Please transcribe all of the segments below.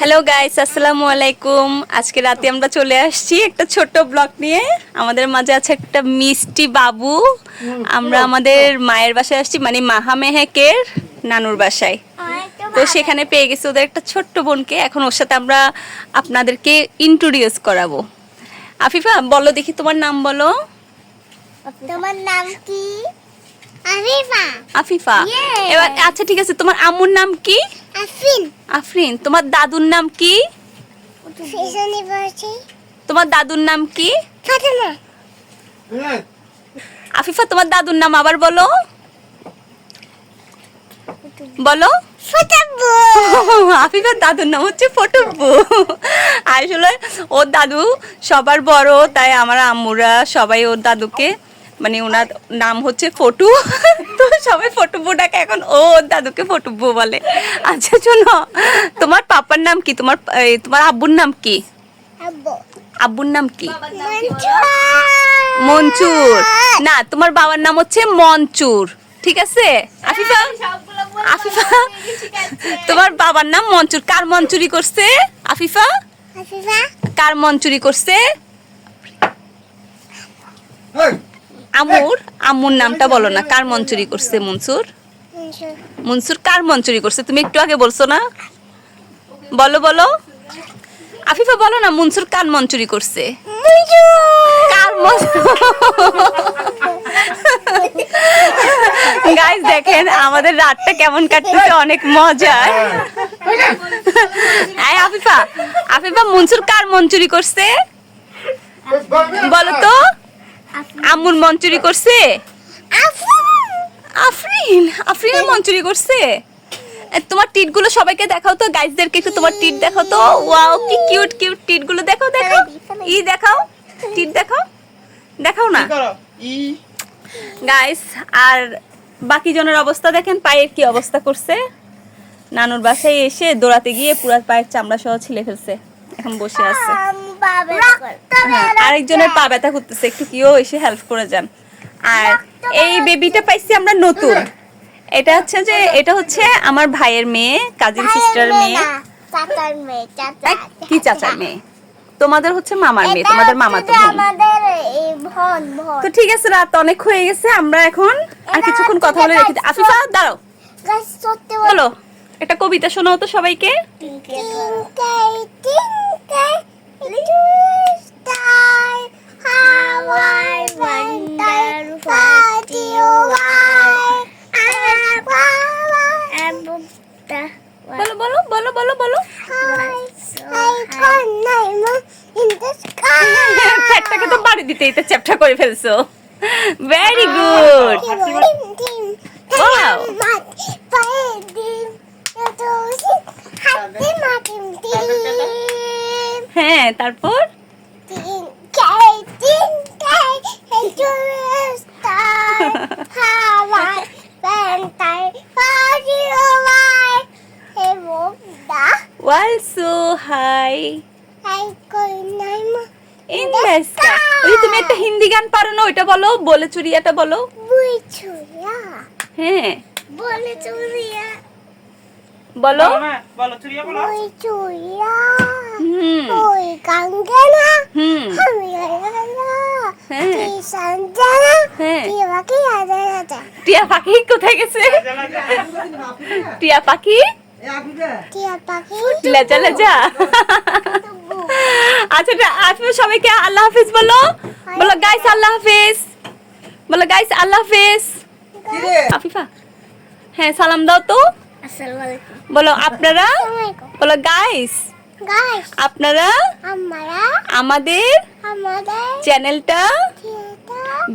Hello guys আসসালামু আলাইকুম। আজকে রাতে আমরা চলে আসছি একটা ছোট্ট ব্লগ নিয়ে। আমাদের মাঝে আছে একটা মিষ্টি বাবু। আমরা আমাদের মায়ের বাসায় আসছি মানে মাহা মেহেকের নানুর বাসায়। তো সেখানে পেয়ে গেছি ওদের একটা ছোট্ট বোনকে। এখন ওর সাথে আমরা আপনাদেরকে ইন্ট্রোডিউস করাবো। আফিফা বলো দেখি তোমার নাম বলো। তোমার নাম কি? আরিফা। আফিফা। এবার আচ্ছা ঠিক আছে তোমার আম্মুর নাম কি? আফিন আফরিন তোমার দাদুর নাম কি? তোমার দাদুর নাম কি? ফাতেমা। আফিফা তোমার দাদুর নাম আবার বলো। বলো। আফিফার দাদুর নাম হচ্ছে ফটব্বু আসলে ওর দাদু সবার বড় তাই আমার আম্মুরা সবাই ওর দাদুকে মানে ওনার নাম হচ্ছে ফটু। তো সবাই ফটুব্বু ডাকে এখন ও ওর দাদুকে ফটুব্বু বলে। আচ্ছা শোনো তোমার পাপার নাম কি? তোমার এই, তোমার আব্বুর নাম কি? আব্বুর নাম কি? মঞ্চু মঞ্চুর না তোমার বাবার নাম হচ্ছে মঞ্চুর ঠিক আছে? আফিফা? আফিফা? তোমার বাবার নাম মঞ্চুর কার মঞ্চুরি করছে? আফিফা? আফিফা। কার মঞ্চুরি করছে? আমুর? আম্মুর নামটা বলো না। কার মঞ্চুরি করছে মনসুর? মনসুর। কার মঞ্চুরি করছে? তুমি একটু আগে বলছো না? বলো বলো। আফিফা বলো না মনসুর কার মঞ্চুরি করছে? মঞ্চু কার গাইস দেখেন আমাদের রাতটা কেমন কাটতেছে অনেক মজার এই আফিফা আফিফা মনসুর কার মঞ্চুরি করছে? বলো তো। আম্মুর মঞ্চুরি করছে? আফু আফরিন? আফরিনের মঞ্চুরি করছে? তোমার টিটগুলো সবাইকে দেখাও তো গাইসদেরকে একটু তোমার টিট দেখাও তো। ওয়াও কি কিউট কিউট টিটগুলো দেখাও। দেখাও ই দেখাও টিট দেখাও। দেখাও না? গাইস আর বাকি জনের অবস্থা দেখেন পায়ের কি অবস্থা করছে? নানুর বাসায় এসে দৌড়াতে গিয়ে পুরা পায়ের চামড়া সহ ছিলে ফেলছে। এখন বসে আছে। আরেকজনের পা ব্যথা করতেছে। একটু কিও এসে হেল্প করে যান। আর এই বেবিটা পাইছি আমরা নতুন। এটা হচ্ছে যে এটা হচ্ছে আমার ভাইয়ের মেয়ে কাজিন সিস্টার মেয়ে কি চাচার মেয়ে? তোমাদের হচ্ছে মামার মেয়ে তোমাদের মামা তো তো ঠিক আছে রাত অনেক হয়ে গেছে আমরা এখন আর কিছুক্ষণ কথা বলে রেখে। আফিফা দাঁড়াও। বলো একটা কবিতা শোনাও তো সবাইকে। ফ্যাটটাকে তো দিতে এটা চ্যাপটা করে ফেলছো ভেরি গুড হ্যাঁ tim, name in the sky ওই তুমি একটা হিন্দি গান পারো না ওইটা বলো বলে চুরিয়াটা বলো. হ্যাঁ Bole churia. বলো বলো চুরিয়া বলো Buichuya. হুম Oi, kangana. হুম. হ্যাঁ. হ্যাঁ. টিয়া পাখি কোথায় গেছে টিয়া পাখি Tia paki. লেজা লেজা আচ্ছা আপনি সবাইকে আল্লাহ হাফিজ বলো। বলো গাইস আল্লাহ হাফিজ। বলো গাইস আল্লাহ হাফিজ। আফিফা হ্যাঁ সালাম দাও তো। বলো আপনারা. বলো গাইস আপনারা? আমাদের আমাদের চ্যানেলটা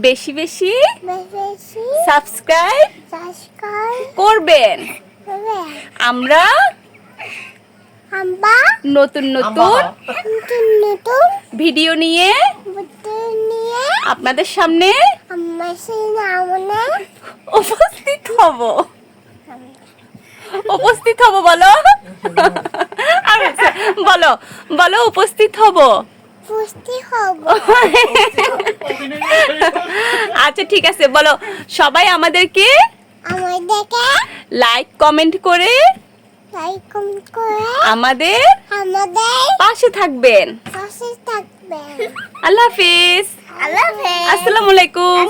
বেশি বেশি বেশি সাবস্ক্রাইব সাবস্ক্রাইব করবেন। আমরা নতুন নতুন নতুন নতুন ভিডিও নিয়ে নিয়ে আপনাদের সামনে আমার উপস্থিত হব। উপস্থিত হব বলো। আচ্ছা, বলো বলো উপস্থিত হব। আচ্ছা ঠিক আছে বলো। সবাই আমাদেরকে লাইক কমেন্ট করে আমাদের আমাদের আমাদের পাশে থাকবেন পাশে থাকবেন আল্লাহ হাফিজ আল্লাহ হাফেজ আসসালামু আলাইকুম